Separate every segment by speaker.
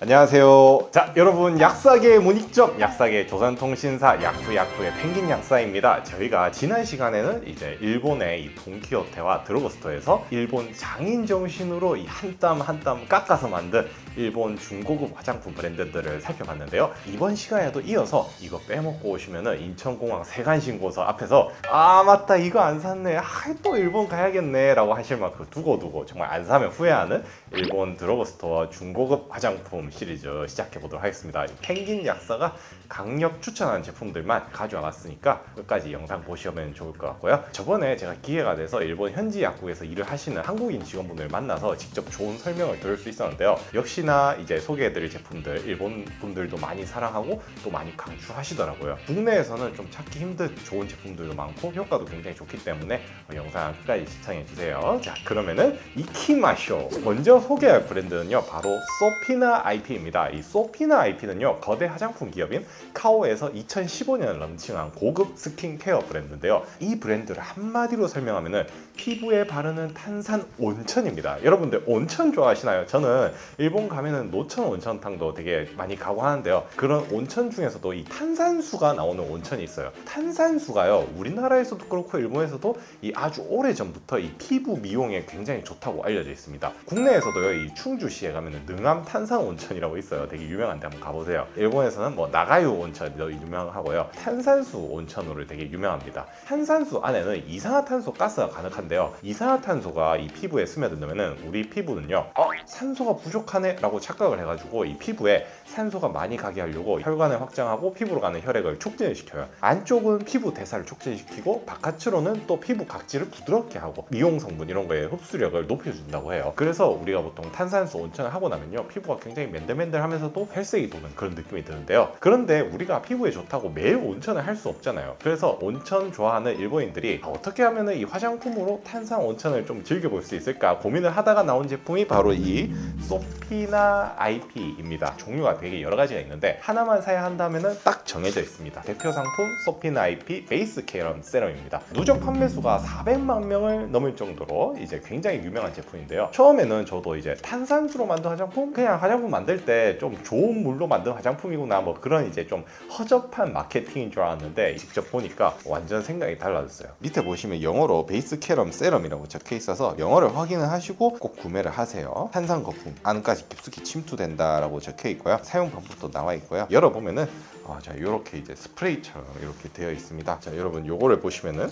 Speaker 1: 안녕하세요. 자, 여러분 약사계 문익점 약사계 조선통신사 야쿠야쿠의 펭귄 약사입니다. 저희가 지난 시간에는 이제 일본의 이 돈키호테와 드러그스토어에서 일본 장인 정신으로 이 한 땀 한 땀 깎아서 만든 일본 중고급 화장품 브랜드들을 살펴봤는데요. 이번 시간에도 이어서 이거 빼먹고 오시면은 인천공항 세관신고서 앞에서 아 맞다 이거 안 샀네. 아 또 일본 가야겠네 라고 하실 만큼 두고두고 정말 안 사면 후회하는 일본 드러그스토어 중고급 화장품 시리즈 시작해 보도록 하겠습니다. 펭귄 약사가 강력 추천하는 제품들만 가져와 봤으니까 끝까지 영상 보시면 좋을 것 같고요. 저번에 제가 기회가 돼서 일본 현지 약국에서 일을 하시는 한국인 직원분을 만나서 직접 좋은 설명을 들을 수 있었는데요. 역시나 이제 소개해드릴 제품들 일본 분들도 많이 사랑하고 또 많이 강추하시더라고요. 국내에서는 좀 찾기 힘든 좋은 제품들도 많고 효과도 굉장히 좋기 때문에 어, 영상 끝까지 시청해 주세요. 자 그러면은 이키마쇼 먼저 소개할 브랜드는요 바로 소피나 IP입니다. 이 소피나 IP는요 거대 화장품 기업인 카오에서 2015년 런칭한 고급 스킨케어 브랜드인데요. 이 브랜드를 한마디로 설명하면은 피부에 바르는 탄산 온천입니다. 여러분들 온천 좋아하시나요? 저는 일본 가면은 노천 온천탕도 되게 많이 가고 하는데요. 그런 온천 중에서도 이 탄산수가 나오는 온천이 있어요. 탄산수가요. 우리나라에서도 그렇고 일본에서도 이 아주 오래 전부터 이 피부 미용에 굉장히 좋다고 알려져 있습니다. 국내에서도요. 이 충주시에 가면은 능암 탄산 온천이라고 있어요. 되게 유명한데 한번 가보세요. 일본에서는 뭐 나가유 온천도 유명하고요. 탄산수 온천으로 되게 유명합니다. 탄산수 안에는 이산화탄소 가스가 가득한 데요. 이산화탄소가 이 피부에 스며들면은 우리 피부는요. 어, 산소가 부족하네 라고 착각을 해가지고 이 피부에 산소가 많이 가게 하려고 혈관을 확장하고 피부로 가는 혈액을 촉진을 시켜요. 안쪽은 피부 대사를 촉진시키고 바깥으로는 또 피부 각질을 부드럽게 하고 미용 성분 이런 거에 흡수력을 높여준다고 해요. 그래서 우리가 보통 탄산수 온천을 하고 나면요 피부가 굉장히 맨들맨들하면서도 혈색이 도는 그런 느낌이 드는데요. 그런데 우리가 피부에 좋다고 매일 온천을 할 수 없잖아요. 그래서 온천 좋아하는 일본인들이 어떻게 하면 이 화장품으로 탄산 온천을 좀 즐겨볼 수 있을까 고민을 하다가 나온 제품이 바로 이 소피나 IP입니다. 종류가 되게 여러 가지가 있는데 하나만 사야 한다면 딱 정해져 있습니다. 대표 상품 소피나 IP 베이스 케럼 세럼입니다. 누적 판매수가 400만 명을 넘을 정도로 이제 굉장히 유명한 제품인데요. 처음에는 저도 이제 탄산수로 만든 화장품 그냥 화장품 만들 때 좀 좋은 물로 만든 화장품이구나 뭐 그런 이제 좀 허접한 마케팅인 줄 알았는데 직접 보니까 완전 생각이 달라졌어요. 밑에 보시면 영어로 베이스 캐럼 세럼이라고 적혀 있어서 영어를 확인을 하시고 꼭 구매를 하세요. 탄산 거품 안까지 깊숙이 침투된다라고 적혀 있고요. 사용 방법도 나와 있고요. 열어보면은 아, 자 이렇게 이제 스프레이처럼 이렇게 되어 있습니다. 자 여러분 요거를 보시면은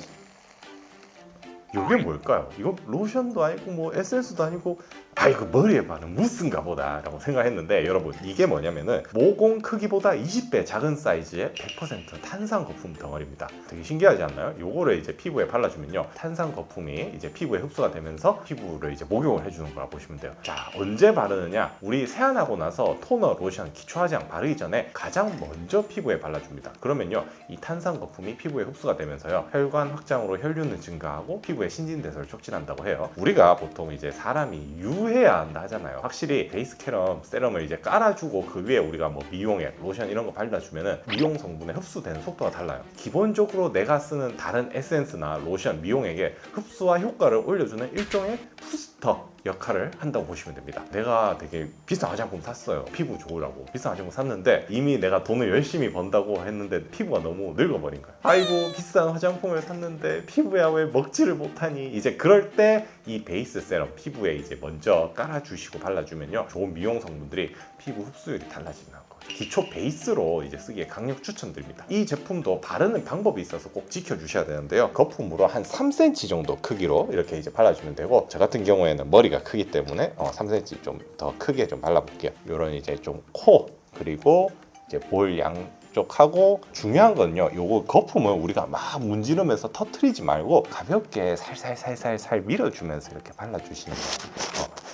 Speaker 1: 이게 뭘까요? 이거 로션도 아니고 뭐 에센스도 아니고 아 이거 머리에 바른 무스인가 보다 라고 생각했는데 여러분 이게 뭐냐면은 모공 크기보다 20배 작은 사이즈의 100% 탄산 거품 덩어리입니다. 되게 신기하지 않나요? 요거를 이제 피부에 발라주면요 탄산 거품이 이제 피부에 흡수가 되면서 피부를 이제 목욕을 해주는 거라 보시면 돼요. 자 언제 바르느냐? 우리 세안하고 나서 토너, 로션, 기초 화장 바르기 전에 가장 먼저 피부에 발라줍니다. 그러면요 이 탄산 거품이 피부에 흡수가 되면서요 혈관 확장으로 혈류는 증가하고 피부의 신진대사를 촉진한다고 해요. 우리가 보통 이제 사람이 유 해야 한다 하잖아요. 확실히 베이스 캐럼 세럼을 이제 깔아주고 그 위에 우리가 뭐 미용액, 로션 이런 거 발라주면은 미용 성분에 흡수되는 속도가 달라요. 기본적으로 내가 쓰는 다른 에센스나 로션, 미용액의 흡수와 효과를 올려주는 일종의 부스터 역할을 한다고 보시면 됩니다. 내가 되게 비싼 화장품 샀어요. 피부 좋으라고 비싼 화장품 샀는데 이미 내가 돈을 열심히 번다고 했는데 피부가 너무 늙어버린 거야. 아이고 비싼 화장품을 샀는데 피부야 왜 먹지를 못하니? 이제 그럴 때 이 베이스 세럼 피부에 이제 먼저 깔아주시고 발라주면요 좋은 미용 성분들이 피부 흡수율이 거. 기초 베이스로 이제 쓰기에 강력 추천드립니다. 이 제품도 바르는 방법이 있어서 꼭 지켜주셔야 되는데요. 거품으로 한 3cm 정도 크기로 이렇게 이제 발라주면 되고 저 같은 경우에는 머리가 크기 때문에 어, 3cm 좀 더 크게 좀 발라볼게요. 이런 이제 좀 코 그리고 이제 볼 양. 쪽하고 중요한 건요. 요거 거품을 우리가 막 문지르면서 터트리지 말고 가볍게 살살살살살 밀어주면서 이렇게 발라주시는 거예요.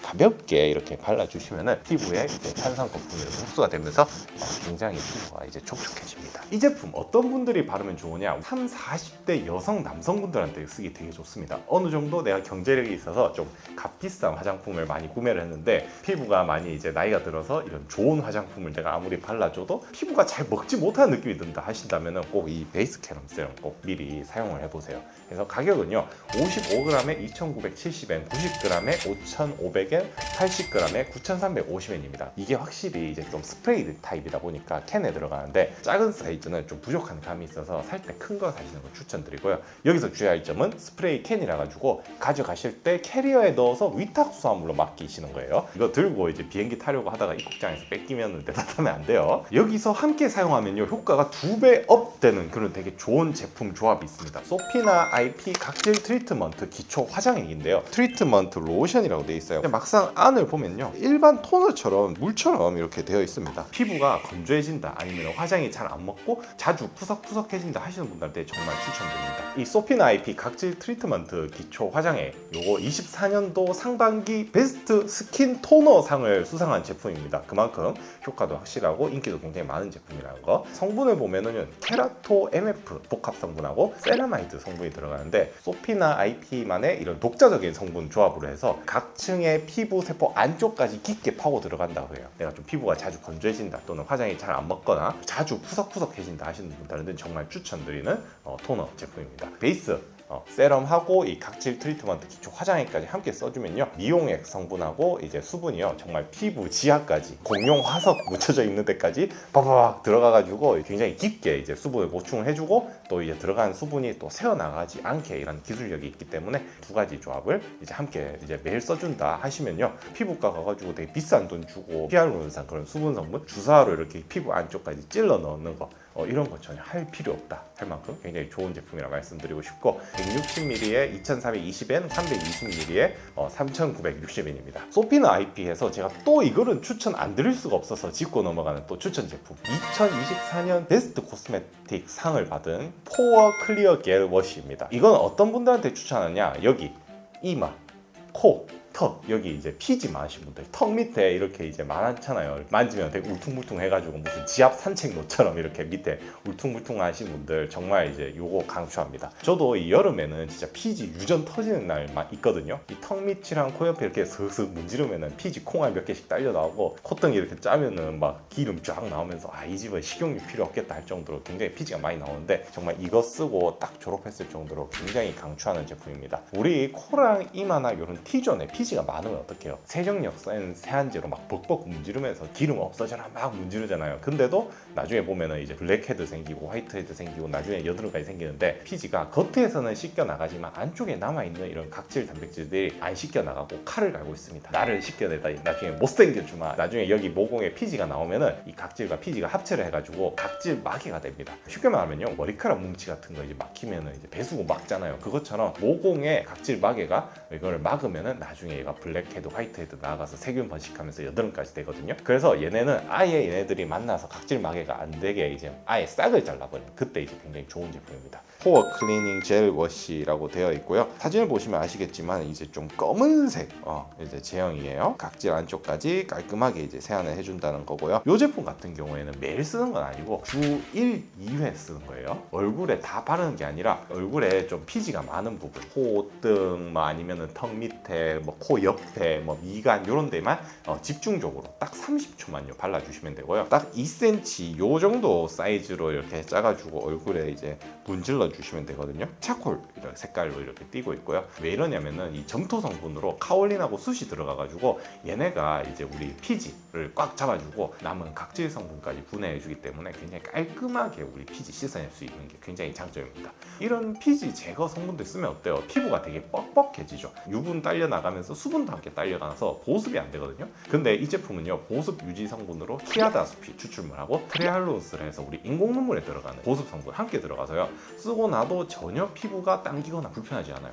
Speaker 1: 어, 가볍게 이렇게 발라주시면은 피부에 이제 탄산 거품이 흡수가 되면서 어, 굉장히 피부가 이제 촉촉해집니다. 이 제품 어떤 분들이 바르면 좋으냐? 3, 40대 여성 남성분들한테 쓰기 되게 좋습니다. 어느 정도 내가 경제력이 있어서 좀 값비싼 화장품을 많이 구매를 했는데 피부가 많이 이제 나이가 들어서 이런 좋은 화장품을 내가 아무리 발라줘도 피부가 잘 먹지 못하는 느낌이 든다 하신다면은 꼭이 베이스 캐럼 세럼 꼭 미리 사용을 해보세요. 그래서 가격은요 55g에 2,970엔, 90g에 5,500엔, 80g에 9,350엔입니다. 이게 확실히 이제 좀 스프레이 타입이다 보니까 캔에 들어가는데 작은 사이즈는 좀 부족한 감이 있어서 살 때 큰 거 사시는 거 추천드리고요. 여기서 주의할 점은 스프레이 캔이라 가지고 가져가실 때 캐리어에 넣어서 위탁 수화물로 맡기시는 거예요. 이거 들고 이제 비행기 타려고 하다가 입국장에서 뺏기면 대답하면 안 돼요. 여기서 함께 사용하면요 효과가 두 배 업 되는 그런 되게 좋은 제품 조합이 있습니다. 소피나 IP 각질 트리트먼트 기초 화장액인데요. 트리트먼트 로션이라고 되어 있어요. 근데 막상 안을 보면요 일반 토너처럼 물처럼 이렇게 되어 있습니다. 피부가 건조해진다 아니면 화장이 잘 안 먹고 자주 푸석푸석해진다 하시는 분들한테 정말 추천드립니다. 이 소피나 IP 각질 트리트먼트 기초 화장액 요거 24년도 상반기 베스트 스킨 토너 상을 수상한 제품입니다. 그만큼 효과도 확실하고 인기도 굉장히 많은 제품이라는 거. 성분을 보면은 케라토 MF 복합 성분하고 세라마이드 성분이 들어가는데 소피나 IP만의 이런 독자적인 성분 조합으로 해서 각층의 피부 세포 안쪽까지 깊게 파고 들어간다고 해요. 내가 좀 피부가 자주 건조해진다 또는 화장이 잘 안 먹거나 자주 푸석푸석해진다 하시는 분들한테는 정말 추천드리는 어, 토너 제품입니다. 베이스 어, 세럼하고 이 각질 트리트먼트 기초 화장액까지 함께 써주면요. 미용액 성분하고 이제 수분이요. 정말 피부 지하까지 공룡 화석 묻혀져 있는 데까지 바바박 들어가가지고 굉장히 깊게 이제 수분을 보충을 해주고 또 이제 들어간 수분이 또 새어나가지 않게 이런 기술력이 있기 때문에 두 가지 조합을 이제 함께 이제 매일 써준다 하시면요. 피부과 가가지고 되게 비싼 돈 주고 히알루론산 그런 수분 성분 주사로 이렇게 피부 안쪽까지 찔러 넣는 거 어, 이런 거 전혀 할 필요 없다 할 만큼 굉장히 좋은 제품이라 말씀드리고 싶고 160ml에 2420엔, 320ml에 어, 3960엔입니다. 소피나 IP에서 제가 또 이거는 추천 안 드릴 수가 없어서 짚고 넘어가는 또 추천 제품 2024년 베스트 코스메틱 상을 받은 포어 클리어 겔 워시입니다. 이건 어떤 분들한테 추천하냐 여기 이마, 코, 턱 여기 이제 피지 많으신 분들. 턱 밑에 이렇게 이제 많잖아요. 만지면 되게 울퉁불퉁 해가지고 무슨 지압 산책로처럼 이렇게 밑에 울퉁불퉁 하신 분들 정말 이제 요거 강추합니다. 저도 이 여름에는 진짜 피지 유전 터지는 날만 있거든요. 이 턱 밑이랑 코 옆에 이렇게 슥슥 문지르면은 피지 콩알 몇 개씩 딸려 나오고 콧등이 이렇게 짜면은 막 기름 쫙 나오면서 아 이 집은 식용유 필요 없겠다 할 정도로 굉장히 피지가 많이 나오는데 정말 이거 쓰고 딱 졸업했을 정도로 굉장히 강추하는 제품입니다. 우리 코랑 이마나 이런 T존에 피지 가 많으면 어떡해요? 세정력 센 세안제로 막 벅벅 문지르면서 기름 없어져라 막 문지르잖아요. 근데도 나중에 보면은 이제 블랙헤드 생기고 화이트헤드 생기고 나중에 여드름까지 생기는데 피지가 겉에서는 씻겨 나가지만 안쪽에 남아 있는 이런 각질 단백질들이 안 씻겨 나가고 칼을 갈고 있습니다. 나를 씻겨내다 나중에 못생겨 주마. 나중에 여기 모공에 피지가 나오면은 이 각질과 피지가 합체를 해가지고 각질 마개가 됩니다. 쉽게 말하면요 머리카락 뭉치 같은 거 이제 막히면은 이제 배수구 막잖아요. 그것처럼 모공에 각질 마개가 이거를 막으면은 나중에 얘가 블랙헤드, 화이트헤드 나아가서 세균 번식하면서 여드름까지 되거든요. 그래서 얘네는 아예 얘네들이 만나서 각질 마개가 안 되게 이제 아예 싹을 잘라버리는 그때 이제 굉장히 좋은 제품입니다. 포어 클리닝 젤 워시라고 되어 있고요. 사진을 보시면 아시겠지만 이제 좀 검은색 어, 이제 제형이에요. 각질 안쪽까지 깔끔하게 이제 세안을 해준다는 거고요. 이 제품 같은 경우에는 매일 쓰는 건 아니고 주 1, 2회 쓰는 거예요. 얼굴에 다 바르는 게 아니라 얼굴에 좀 피지가 많은 부분, 콧등, 뭐 아니면은 턱 밑에, 뭐코 옆에, 뭐 미간 이런 데만 어, 집중적으로 딱 30초만요 발라주시면 되고요. 딱 2cm 요 정도 사이즈로 이렇게 짜가지고 얼굴에 이제 문질러 주시면 되거든요. 차콜 이런 색깔로 이렇게 띄고 있고요. 왜 이러냐면은 이 점토 성분으로 카올린하고 숯이 들어가가지고 얘네가 이제 우리 피지를 꽉 잡아주고 남은 각질 성분까지 분해해주기 때문에 굉장히 깔끔하게 우리 피지 씻어낼 수 있는 게 굉장히 장점입니다. 이런 피지 제거 성분들 쓰면 어때요? 피부가 되게 뻑뻑해지죠. 유분 딸려 나가면서 수분도 함께 딸려 나서 보습이 안 되거든요. 근데 이 제품은요 보습 유지 성분으로 키아다수피 추출물하고 트레할로스를 해서 우리 인공 눈물에 들어가는 보습 성분 함께 들어가서요 쓰고 나도 전혀 피부가 당기거나 불편하지 않아요.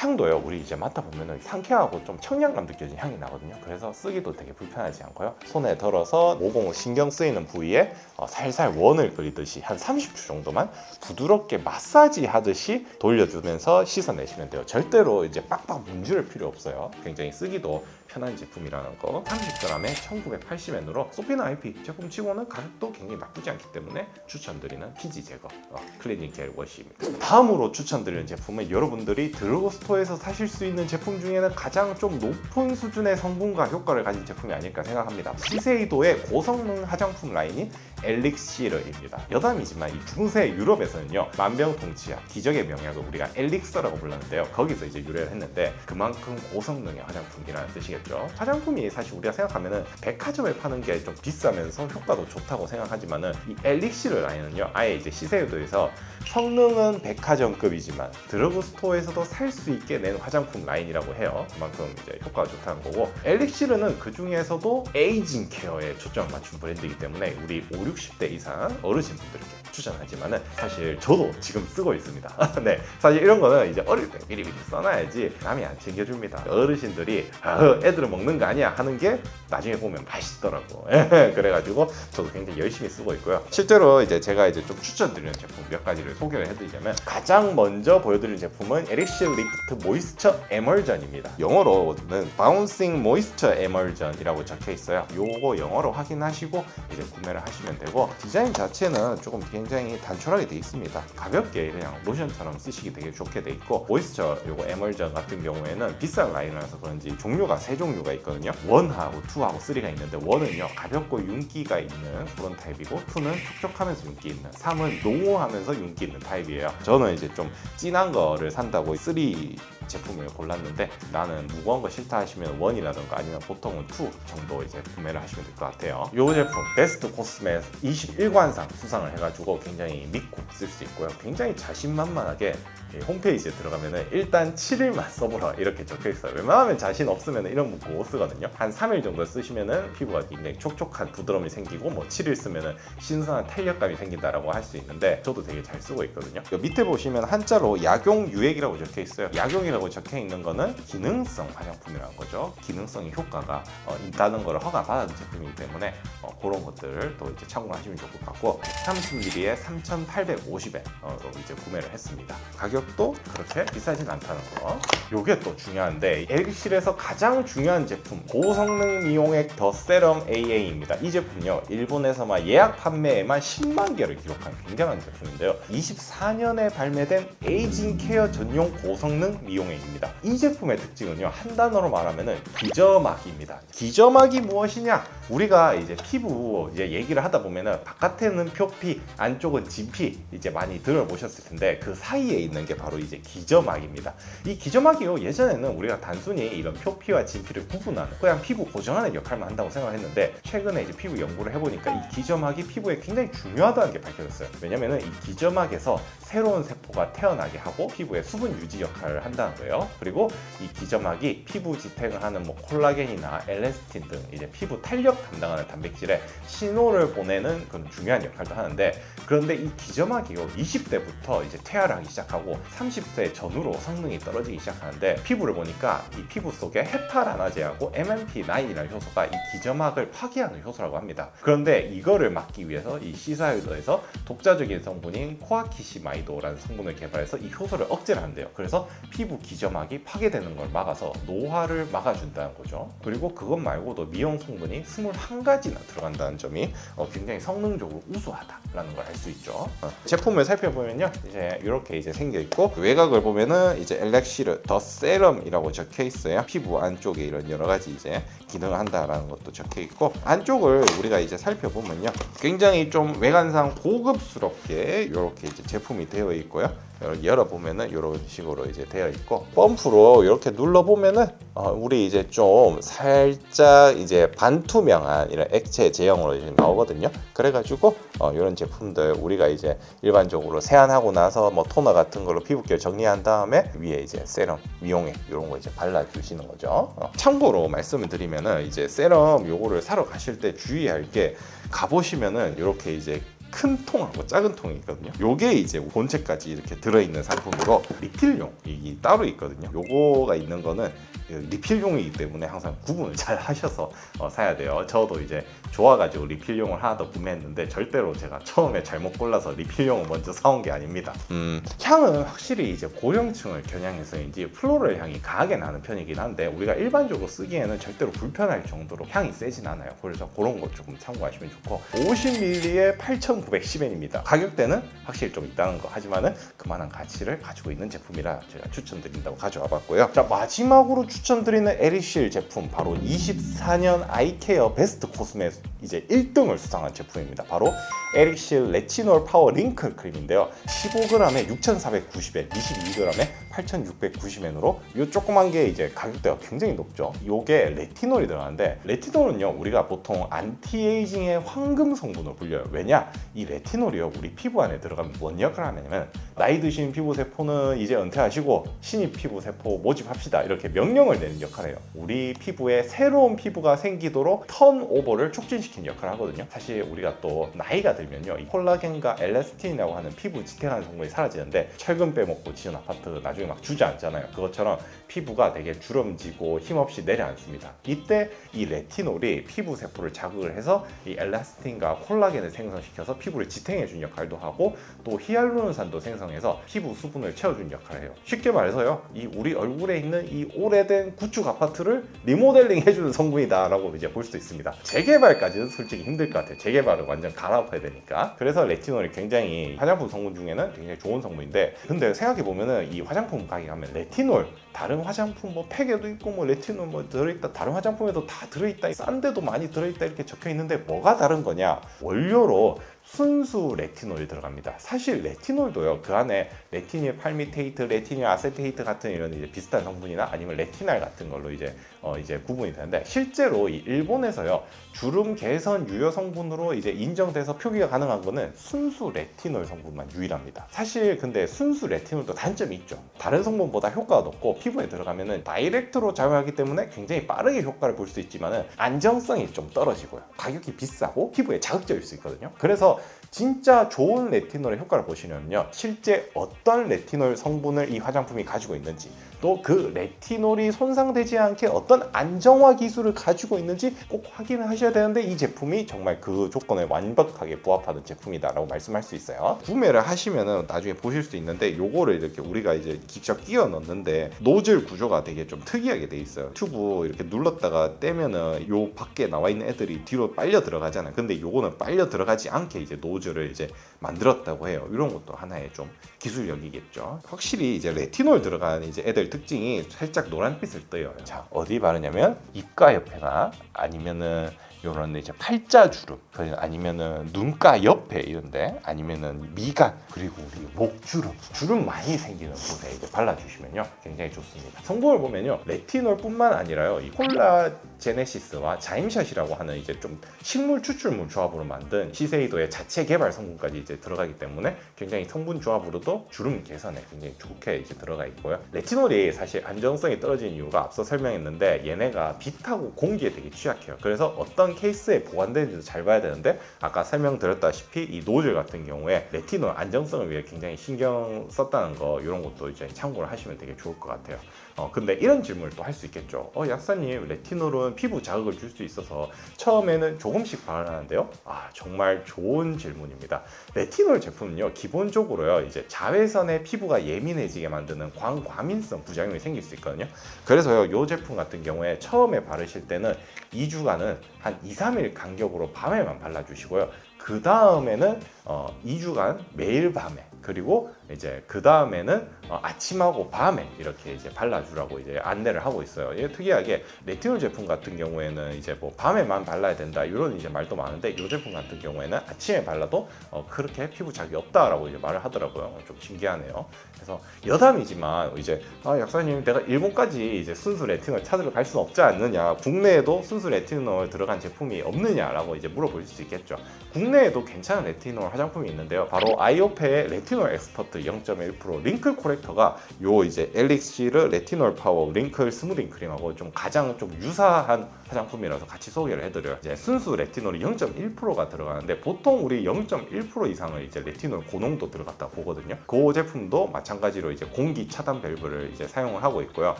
Speaker 1: 향도요. 우리 이제 맡아 보면은 상쾌하고 좀 청량감 느껴지는 향이 나거든요. 그래서 쓰기도 되게 불편하지 않고요. 손에 덜어서 모공 신경 쓰이는 부위에 어, 살살 원을 그리듯이 한 30초 정도만 부드럽게 마사지 하듯이 돌려주면서 씻어내시면 돼요. 절대로 이제 빡빡 문지를 필요 없어요. 굉장히 쓰기도 편한 제품이라는 거. 30g에 1980엔으로 소피나 IP 제품 치고는 가격도 굉장히 나쁘지 않기 때문에 추천드리는 피지 제거 어, 클리닝 젤 워시입니다. 다음으로 추천드리는 제품은 여러분들이 드러그스토어에서 사실 수 있는 제품 중에는 가장 좀 높은 수준의 성분과 효과를 가진 제품이 아닐까 생각합니다. 시세이도의 고성능 화장품 라인인 엘릭시르입니다. 여담이지만 이 중세 유럽에서는요 만병통치약 기적의 명약을 우리가 엘릭서라고 불렀는데요. 거기서 이제 유래를 했는데 그만큼 고성능의 화장품이라는 뜻이겠죠. 화장품이 사실 우리가 생각하면은 백화점에 파는 게 좀 비싸면서 효과도 좋다고 생각하지만은 이 엘릭시르 라인은요 아예 이제 시세이도에서 성능은 백화점급이지만 드러그스토어에서도 살 수 있게 낸 화장품 라인이라고 해요. 그만큼 이제 효과가 좋다는 거고 엘릭시르는 그 중에서도 에이징 케어에 초점을 맞춘 브랜드이기 때문에 우리 5, 60대 이상 어르신분들께 추천하지만은 사실 저도 지금 쓰고 있습니다. 네, 사실 이런 거는 이제 어릴 때 미리미리 써놔야지 남이 안 챙겨줍니다. 어르신들이 아, 애들은 먹는 거 아니야 하는 게 나중에 보면 맛있더라고. 그래가지고 저도 굉장히 열심히 쓰고 있고요. 실제로 이제 제가 이제 좀 추천드리는 제품 몇 가지를 소개를 해드리자면 가장 먼저 보여드리는 제품은 에릭실 리프트 모이스처 에멀전입니다. 영어로는 Bouncing Moisture Emulsion이라고 적혀 있어요. 요거 영어로 확인하시고 이제 구매를 하시면 되고 디자인 자체는 조금 굉장히 단촐하게 돼 있습니다. 가볍게 그냥 로션처럼 쓰시기 되게 좋게 돼 있고 모이스처 요거 에멀전 같은 경우에는 비싼 라인이라서 그런지 종류가 세 종류가 있거든요. 원하고 투하고 쓰리가 있는데 원은요 가볍고 윤기가 있는 그런 타입이고 투는 촉촉하면서 윤기 있는 3은 농후하면서 윤기 있는 타입이에요. 저는 이제 좀 진한 거를 산다고 쓰리 제품을 골랐는데 나는 무거운 거 싫다 하시면 원이라던가 아니면 보통은 투 정도 이제 구매를 하시면 될 것 같아요. 이 제품 베스트 코스메 21관상 수상을 해가지고 굉장히 믿고 쓸 수 있고요. 굉장히 자신만만하게 이 홈페이지에 들어가면은 일단 7일만 써보라 이렇게 적혀 있어요. 웬만하면 자신 없으면 이런 문구 못 쓰거든요. 한 3일 정도 쓰시면은 피부가 굉장히 촉촉한 부드러움이 생기고 뭐 7일 쓰면은 신선한 탄력감이 생긴다라고 할 수 있는데 저도 되게 잘 쓰고 있거든요. 요 밑에 보시면 한자로 약용 유액이라고 적혀 있어요. 약용이라고 적혀 있는 거는 기능성 화장품이라는 거죠. 기능성의 효과가 어, 있다는 걸 허가 받은 제품이기 때문에 어, 그런 것들 또 이제 참고하시면 좋을 것 같고 30ml에 3,850엔으로 이제 구매를 했습니다. 가격도 그렇게 비싸진 않다는 거. 요게 또 중요한데 엘릭실에서 가장 중요한 제품 고성능 미용액 더 세럼 AA입니다. 이 제품요 일본에서만 예약 판매에만 10만 개를 기록한 굉장한 제품인데요. 24년에 발매된 에이징 케어 전용 고성능 미용 액입니다. 이 제품의 특징은요 한 단어로 말하면은 기저막입니다. 기저막이 무엇이냐? 우리가 이제 피부 이제 얘기를 하다 보면은 바깥에는 표피, 안쪽은 진피 이제 많이 들어보셨을 텐데 그 사이에 있는 게 바로 이제 기저막입니다. 이 기저막이요 예전에는 우리가 단순히 이런 표피와 진피를 구분하는 그냥 피부 고정하는 역할만 한다고 생각했는데 최근에 이제 피부 연구를 해보니까 이 기저막이 피부에 굉장히 중요하다는 게 밝혀졌어요. 왜냐면은 이 기저막에서 새로운 세포가 태어나게 하고 피부의 수분 유지 역할을 한다는 거예요. 그리고 이 기저막이 피부 지탱을 하는 뭐 콜라겐이나 엘레스틴 등 이제 피부 탄력 담당하는 단백질에 신호를 보내는 그런 중요한 역할도 하는데 그런데 이 기저막이요 20대부터 이제 퇴화를 하기 시작하고 30세 전후로 성능이 떨어지기 시작하는데 피부를 보니까 이 피부 속에 헤파라나제하고 MMP9이라는 효소가 이 기저막을 파괴하는 효소라고 합니다. 그런데 이거를 막기 위해서 이 시사유도에서 독자적인 성분인 코아키시마이도라는 성분을 개발해서 이 효소를 억제를 한대요. 그래서 피부 기저막이 파괴되는 걸 막아서 노화를 막아준다는 거죠. 그리고 그것 말고도 미용 성분이 21가지나 들어간다는 점이 어, 굉장히 성능적으로 우수하다라는 걸 알 수 있죠. 어, 제품을 살펴보면요, 이제 이렇게 이제 생겨 있고 외곽을 보면은 이제 엘렉시르 더 세럼이라고 적혀 있어요. 피부 안쪽에 이런 여러 가지 이제 기능을 한다라는 것도 적혀 있고 안쪽을 우리가 이제 살펴보면요, 굉장히 좀 외관상 고급스럽게 이렇게 이제 제품이 되어 있고요. 이렇게 열어보면은 이런 식으로 이제 되어 있고 펌프로 이렇게 눌러보면은 어, 우리 이제 좀 살짝 이제 반투명한 이런 액체 제형으로 이제 나오거든요. 그래가지고 어, 이런 제품들 우리가 이제 일반적으로 세안하고 나서 뭐 토너 같은 걸로 피부결 정리한 다음에 위에 이제 세럼, 미용액 이런 거 이제 발라주시는 거죠. 어, 참고로 말씀을 드리면은 이제 세럼 요거를 사러 가실 때 주의할 게 가보시면은 이렇게 이제 큰 통하고 작은 통이 있거든요. 요게 이제 본체까지 이렇게 들어있는 상품으로 리필용 이 따로 있거든요. 요거가 있는 거는 그 리필용이기 때문에 항상 구분을 잘 하셔서 어, 사야 돼요. 저도 이제 좋아가지고 리필용을 하나 더 구매했는데 절대로 제가 처음에 잘못 골라서 리필용을 먼저 사온 게 아닙니다. 음, 향은 확실히 이제 고령층을 겨냥해서인지 플로럴 향이 강하게 나는 편이긴 한데 우리가 일반적으로 쓰기에는 절대로 불편할 정도로 향이 세진 않아요. 그래서 그런 거 조금 참고하시면 좋고 50ml에 8,910엔입니다. 가격대는 확실히 좀 있다는 거 하지만은 그만한 가치를 가지고 있는 제품이라 제가 추천드린다고 가져와 봤고요. 자 마지막으로 추 천드리는 에리실 제품 바로 24년 아이케어 베스트 코스메 이제 1등을 수상한 제품입니다. 바로 에릭실 레치놀 파워 링클 크림인데요. 15g에 6,490엔, 22g에 8,690엔으로 이 조그만 게 이제 가격대가 굉장히 높죠. 이게 레티놀이 들어가는데 레티놀은요 우리가 보통 안티에이징의 황금 성분으로 불려요. 왜냐? 이 레티놀이요 우리 피부 안에 들어가면 뭔 역할을 하냐면 나이 드신 피부 세포는 이제 은퇴하시고 신입 피부 세포 모집합시다 이렇게 명령을 내는 역할을 해요. 우리 피부에 새로운 피부가 생기도록 턴오버를 촉진시키는 역할을 하거든요. 사실 우리가 또 나이가 들면요 이 콜라겐과 엘라스틴이라고 하는 피부 지탱하는 성분이 사라지는데 철근 빼먹고 지은 아파트 나중에 막 주저앉잖아요. 그것처럼 피부가 되게 주름지고 힘없이 내려앉습니다. 이때 이 레티놀이 피부 세포를 자극을 해서 이 엘라스틴과 콜라겐을 생성시켜서 피부를 지탱해 준 역할도 하고 또 히알루론산도 생성해서 피부 수분을 채워준 역할을 해요. 쉽게 말해서요, 이 우리 얼굴에 있는 이 오래된 구축 아파트를 리모델링 해주는 성분이다라고 이제 볼수 있습니다. 재개발까지는 솔직히 힘들 것 같아요. 재개발은 완전 갈아엎어야 되니까. 그래서 레티놀이 굉장히 화장품 성분 중에는 굉장히 좋은 성분인데, 근데 생각해 보면은 이 화장품 가게 가면 레티놀 다른 화장품 뭐 팩에도 있고 뭐 레티놀 뭐 들어있다 다른 화장품에도 다 들어있다 싼데도 많이 들어있다 이렇게 적혀 있는데 뭐가 다른 거냐 원료로 순수 레티놀이 들어갑니다. 사실 레티놀도요 그 안에 레티닐 팔미테이트, 레티닐 아세테이트 같은 이런 이제 비슷한 성분이나 아니면 레티날 같은 걸로 이제 어 이제 구분이 되는데 실제로 이 일본에서요 주름 개선 유효 성분으로 이제 인정돼서 표기가 가능한 거는 순수 레티놀 성분만 유일합니다. 사실 근데 순수 레티놀도 단점이 있죠. 다른 성분보다 효과가 높고 피부에 들어가면은 다이렉트로 작용하기 때문에 굉장히 빠르게 효과를 볼 수 있지만은 안정성이 좀 떨어지고요. 가격이 비싸고 피부에 자극적일 수 있거든요. 그래서 진짜 좋은 레티놀의 효과를 보시려면요. 실제 어떤 레티놀 성분을 이 화장품이 가지고 있는지 또 그 레티놀이 손상되지 않게 어떤 안정화 기술을 가지고 있는지 꼭 확인을 하셔야 되는데 이 제품이 정말 그 조건에 완벽하게 부합하는 제품이다라고 말씀할 수 있어요. 구매를 하시면은 나중에 보실 수 있는데 요거를 이렇게 우리가 이제 직접 끼워 넣는데 노즐 구조가 되게 좀 특이하게 돼 있어요. 튜브 이렇게 눌렀다가 떼면은 요 밖에 나와 있는 애들이 뒤로 빨려 들어가잖아요. 근데 요거는 빨려 들어가지 않게 이제 노 즐을 이제 만들었다고 해요. 이런 것도 하나의 좀 기술력이겠죠. 확실히 이제 레티놀 들어간 이제 애들 특징이 살짝 노란빛을 떠요. 자, 어디 바르냐면 입가 옆에나 아니면은 요런 이제 팔자 주름, 아니면은 눈가 옆에 이런데, 아니면은 미간 그리고 우리 목 주름, 주름 많이 생기는 곳에 이제 발라주시면요 굉장히 좋습니다. 성분을 보면요 레티놀뿐만 아니라요 이 콜라제네시스와 자임샷이라고 하는 이제 좀 식물 추출물 조합으로 만든 시세이도의 자체 개발 성분까지 이제 들어가기 때문에 굉장히 성분 조합으로도 주름 개선에 굉장히 좋게 이제 들어가 있고요. 레티놀이 사실 안정성이 떨어지는 이유가 앞서 설명했는데 얘네가 빛하고 공기에 되게 취약해요. 그래서 어떤 케이스에 보관되는지도 잘 봐야 되는데 아까 설명드렸다시피 이 노즐 같은 경우에 레티놀 안정성을 위해 굉장히 신경 썼다는 거 이런 것도 이제 참고를 하시면 되게 좋을 것 같아요. 어 근데 이런 질문을 또 할 수 있겠죠. 어 약사님 레티놀은 피부 자극을 줄 수 있어서 처음에는 조금씩 발라하는데요. 아 정말 좋은 질문입니다. 레티놀 제품은요 기본적으로요 이제 자외선에 피부가 예민해지게 만드는 광 과민성 부작용이 생길 수 있거든요. 그래서요 이 제품 같은 경우에 처음에 바르실 때는 2주간은 한 2, 3일 간격으로 밤에만 발라주시고요. 그 다음에는 어, 2주간 매일 밤에 그리고 이제 그 다음에는 어, 아침하고 밤에 이렇게 이제 발라주라고 이제 안내를 하고 있어요. 이게 특이하게 레티놀 제품 같은 경우에는 이제 뭐 밤에만 발라야 된다 이런 이제 말도 많은데 이 제품 같은 경우에는 아침에 발라도 어, 그렇게 피부 자극이 없다라고 이제 말을 하더라고요. 좀 신기하네요. 그래서 여담이지만 이제 아 약사님 내가 일본까지 이제 순수 레티놀 찾으러 갈 수는 없지 않느냐 국내에도 순수 레티놀 들어간 제품이 없느냐라고 이제 물어볼 수 있겠죠. 국내에도 괜찮은 레티놀 화장품이 있는데요. 바로 아이오페의 레티놀 엑스퍼트 0.1% 링클 코렉터가 요 이제 엘릭시르 레티놀 파워 링클 스무딩 크림하고 좀 가장 좀 유사한 화장품이라서 같이 소개를 해드려요. 이제 순수 레티놀이 0.1%가 들어가는데 보통 우리 0.1% 이상을 이제 레티놀 고농도 들어갔다 보거든요. 그 제품도 마찬가지로 이제 공기 차단 밸브를 이제 사용을 하고 있고요.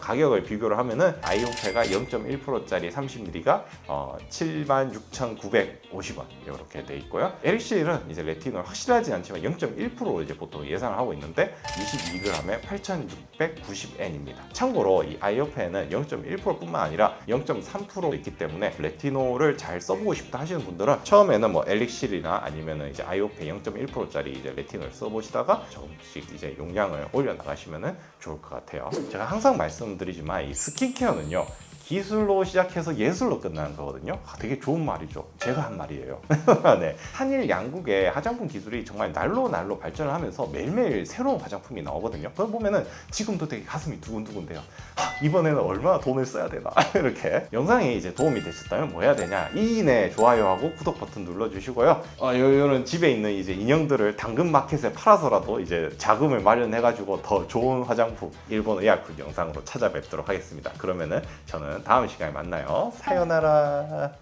Speaker 1: 가격을 비교를 하면은 아이오페가 0.1%짜리 30ml가 어, 76,950원 이렇게 돼 있고요. 엘릭실은 이제 레티놀 확실하지 않지만 0.1%로 이제 보통 예상을 하고 있는데 22g에 8,690엔입니다. 참고로 이 아이오페는 0.1%뿐만 아니라 0.3% 있기 때문에 레티놀을 잘 써보고 싶다 하시는 분들은 처음에는 뭐 엘릭실이나 아니면은 이제 아이오페 0.1%짜리 이제 레티놀 써보시다가 조금씩 이제 용량을 올려 나가시면은 좋을 것 같아요. 제가 항상 말씀드리지만 이 스킨케어는요. 기술로 시작해서 예술로 끝나는 거거든요. 아, 되게 좋은 말이죠. 제가 한 말이에요. 네. 한일 양국의 화장품 기술이 정말 날로 날로 발전을 하면서 매일매일 새로운 화장품이 나오거든요. 그걸 보면은 지금도 되게 가슴이 두근두근돼요. 아, 이번에는 얼마나 돈을 써야 되나 이렇게 영상이 이제 도움이 되셨다면 뭐 해야 되냐 이네 좋아요하고 구독 버튼 눌러주시고요. 어, 요, 요런 집에 있는 이제 인형들을 당근 마켓에 팔아서라도 이제 자금을 마련해가지고 더 좋은 화장품 일본 의약품 영상으로 찾아뵙도록 하겠습니다. 그러면은 저는 다음 시간에 만나요. 사요나라.